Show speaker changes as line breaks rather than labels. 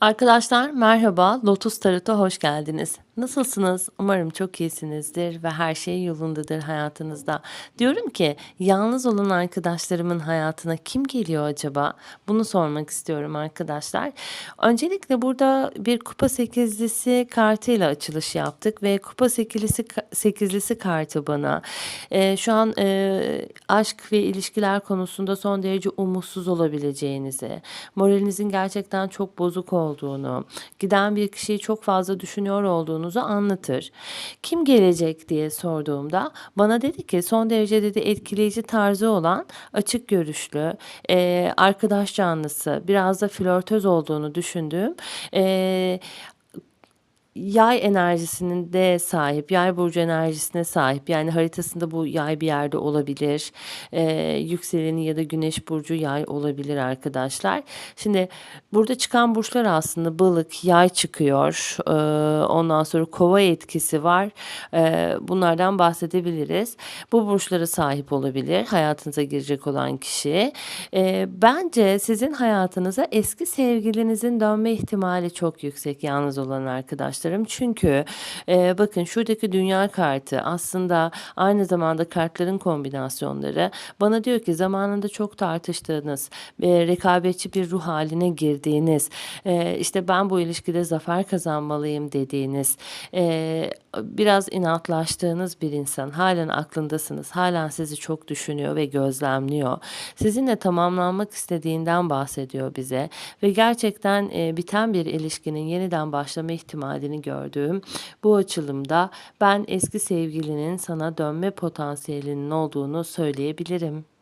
Arkadaşlar merhaba, Lotus Tarot'a hoş geldiniz. Nasılsınız? Umarım çok iyisinizdir ve her şey yolundadır hayatınızda. Diyorum ki yalnız olan arkadaşlarımın hayatına kim geliyor acaba? Bunu sormak istiyorum arkadaşlar. Öncelikle burada bir kupa sekizlisi kartıyla açılış yaptık ve kupa sekizlisi, sekizlisi kartı bana e, şu an e, aşk ve ilişkiler konusunda son derece umutsuz olabileceğinizi, moralinizin gerçekten çok bozuk olduğunu, giden bir kişiyi çok fazla düşünüyor olduğunuzu anlatır. Kim gelecek diye sorduğumda bana dedi ki son derece dedi etkileyici tarzı olan açık görüşlü, e, arkadaş canlısı, biraz da flörtöz olduğunu düşündüğüm e, yay enerjisinin de sahip, yay burcu enerjisine sahip. Yani haritasında bu yay bir yerde olabilir. Ee, yükseleni ya da güneş burcu yay olabilir arkadaşlar. Şimdi burada çıkan burçlar aslında balık, yay çıkıyor. Ee, ondan sonra kova etkisi var. Ee, bunlardan bahsedebiliriz. Bu burçlara sahip olabilir hayatınıza girecek olan kişi. Ee, bence sizin hayatınıza eski sevgilinizin dönme ihtimali çok yüksek yalnız olan arkadaşlarım. Çünkü e, bakın şuradaki dünya kartı aslında aynı zamanda kartların kombinasyonları bana diyor ki zamanında çok tartıştığınız, e, rekabetçi bir ruh haline girdiğiniz, e, işte ben bu ilişkide zafer kazanmalıyım dediğiniz, e, biraz inatlaştığınız bir insan, halen aklındasınız, halen sizi çok düşünüyor ve gözlemliyor. Sizinle tamamlanmak istediğinden bahsediyor bize ve gerçekten e, biten bir ilişkinin yeniden başlama ihtimalini gördüğüm bu açılımda ben eski sevgilinin sana dönme potansiyelinin olduğunu söyleyebilirim.